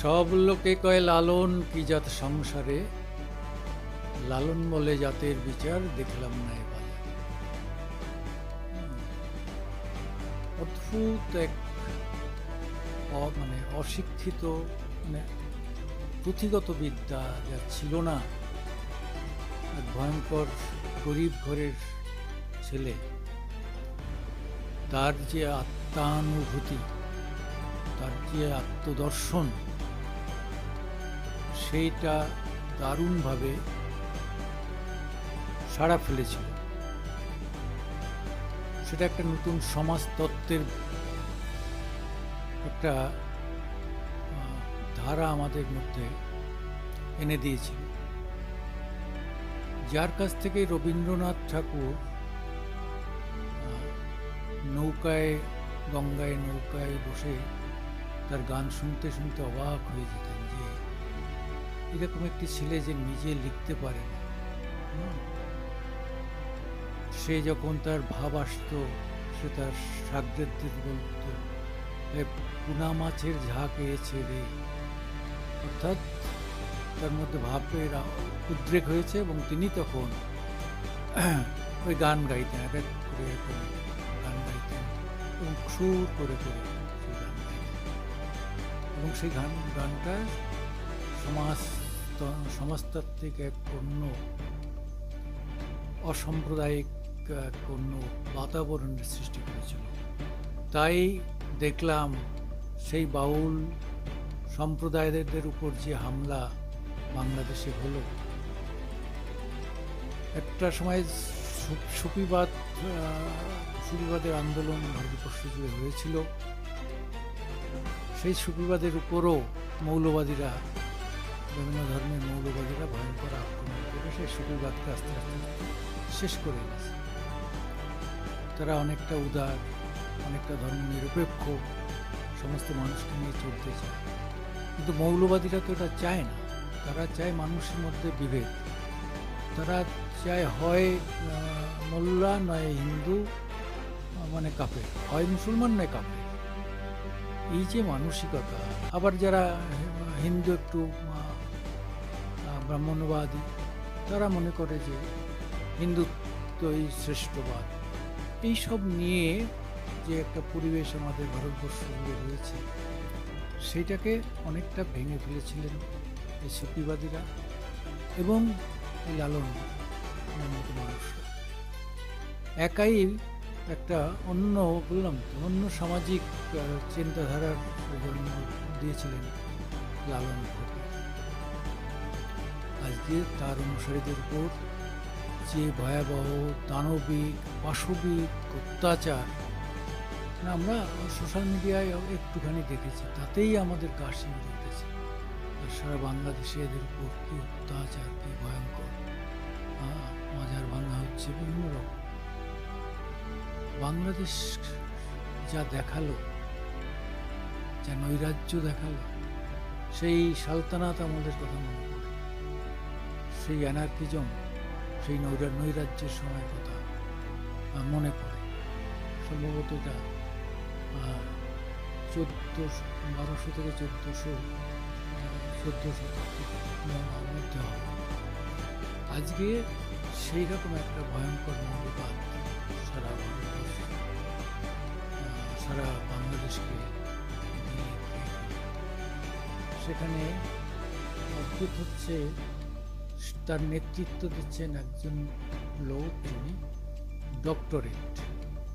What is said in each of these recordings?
সব লোকে কয়, লালন কি জাত সংসারে? লালন বলে জাতের বিচার দেখলাম না এবার অদ্ভুত এক মানে অশিক্ষিত মানে পুঁথিগত বিদ্যা যা ছিল না। এক ভয়ঙ্কর গরিব ঘরের ছেলে। তার যে আত্মানুভূতি তার যে আত্মদর্শন। সেইটা দারুণভাবে সাড়া ফেলেছিল। সেটা একটা নতুন সমাজতত্ত্বের একটা ধারা আমাদের মধ্যে এনে দিয়েছিল। যার কাছ থেকে রবীন্দ্রনাথ ঠাকুর নৌকায়, গঙ্গায় নৌকায় বসে তার গান শুনতে শুনতে অবাক হয়ে যেতেন যে এরকম একটি ছেলে যে নিজে লিখতে পারে না। সে যখন তার ভাব আসতো, সে তার সাগ্রেদদের বলতো, "এ পুনা মাছের ঝাঁক এসে রে অর্থাৎ তার মধ্যে ভাবের উদ্রেক হয়েছে এবং তিনি তখন ওই গান গাইতেন এক এক করে গান গাইতেন এবং সুর করে করে। এবং সেই গান গানটা সমাজ সমাজতাত্ত্বিক এক অন্য অসাম্প্রদায়িক এক অন্য বাতাবরণের সৃষ্টি করেছিল। তাই দেখলাম সেই বাউল সম্প্রদায়দের উপর যে হামলা বাংলাদেশে হলো। একটা সময় সুফিবাদ সুফিবাদের আন্দোলন ভারতবর্ষ জুড়ে হয়েছিল সেই সুফিবাদের উপরও মৌলবাদীরা, বিভিন্ন ধর্মের মৌলবাদীরা ভয়ঙ্কর আক্রমণ করে সেই সুফিবাদকে আস্তে আস্তে শেষ করে গেছে তারা অনেকটা উদার, অনেকটা ধর্ম নিরপেক্ষ সমস্ত মানুষকে নিয়ে চলতে চায়। কিন্তু মৌলবাদীরা তো এটা চায় না। তারা চায় মানুষের মধ্যে বিভেদ। তারা চায় হয় মোল্লা নয় হিন্দু মানে কাপে হয় মুসলমান নয় কাপে এই যে মানসিকতা আবার যারা হিন্দু একটু আহ, তারা মনে করে যে হিন্দুত্বই শ্রেষ্ঠবাদ। এইসব নিয়ে যে একটা পরিবেশ আমাদের ভারতবর্ষ জুড়ে রয়েছে সেইটাকে অনেকটা ভেঙে ফেলেছিলেন এই সুফিবাদীরা এবং লালন মানুষরা একাই একটা অন্য বললাম অন্য সামাজিক চিন্তাধারার জন্ম দিয়েছিলেন লালন আজকে তার অনুসারীদের উপর যে ভয়াবহ দানবিক পাশবিক অত্যাচার আমরা সোশ্যাল মিডিয়ায় একটুখানি দেখেছি, তাতেই আমাদের শিউরে উঠেছে আর সারা বাংলাদেশে এদের উপর কী অত্যাচার, কি ভয়ঙ্কর। মাজার ভাঙা হচ্ছে বিভিন্ন রকম। বাংলাদেশ যা দেখাল, যা নৈরাজ্য দেখাল, সেই সালতানাত আমাদের কথা মনে পড়ে। সেই অ্যানার্কিজম, সেই নৈরা, নৈরাজ্যের সময় কথা মনে পড়ে। সম্ভবত এটা চোদ্দোশো, বারোশো থেকে চোদ্দোশো চোদ্দোশো মধ্যে হবে। আজকে সেই রকম একটা ভয়ঙ্কর মৌলবাদ সারা আহ, সারা বাংলাদেশকে। সেখানে অদ্ভুত হচ্ছে তার নেতৃত্ব দিচ্ছেন একজন লোক যিনি ডক্টরেট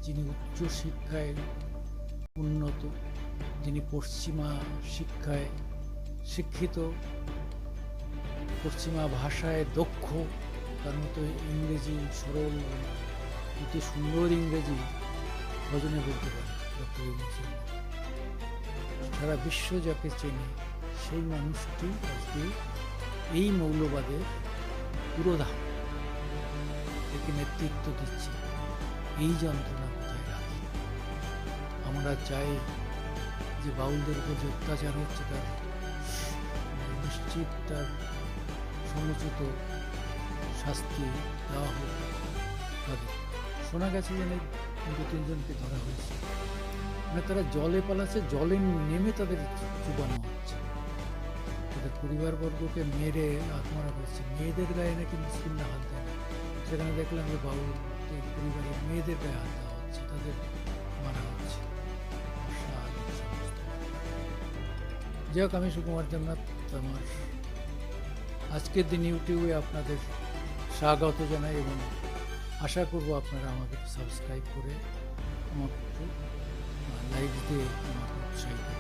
যিনি উচ্চ শিক্ষায় উন্নত যিনি পশ্চিমা শিক্ষায় শিক্ষিত পশ্চিমা ভাষায় দক্ষ তার মতো ইংরেজি সরল অতি সুন্দর ইংরেজি ভজনে বলতে পারে, ডক্টর। সারা বিশ্ব যাকে চেনে, সেই মানুষটি আজকে এই মৌলবাদের পুরোধাম। একে নেতৃত্ব দিচ্ছে এই যন্ত্রণা কোথায় আমরা চাই যে বাউলদের উপর যে অত্যাচার হচ্ছে তার নিশ্চিত তার সমুচিত শাস্তি দেওয়া হোক তাদের। শোনা গেছে যে দু তিনজনকে ধরা হয়েছে। মানে তারা জলে পালাচ্ছে, জলে নেমে তাদের চুবানো হচ্ছে। তাদের পরিবারবর্গকে মেরে আত্মরা করছে। মেয়েদের গায়ে নাকি মুসলিমরা হাত দেয় সেখানে দেখলাম যে এই পরিবারের মেয়েদের গায়ে হাত দেওয়া হচ্ছে, তাদের মারা হচ্ছে। যাই হোক, আমি সুকুমার দেবনাথ আমার আজকের দিন ইউটিউবে আপনাদের স্বাগত জানাই এবং আশা করব আপনারা আমাকে সাবস্ক্রাইব করে আমাকে লাইক দিয়ে আমাকে উৎসাহিত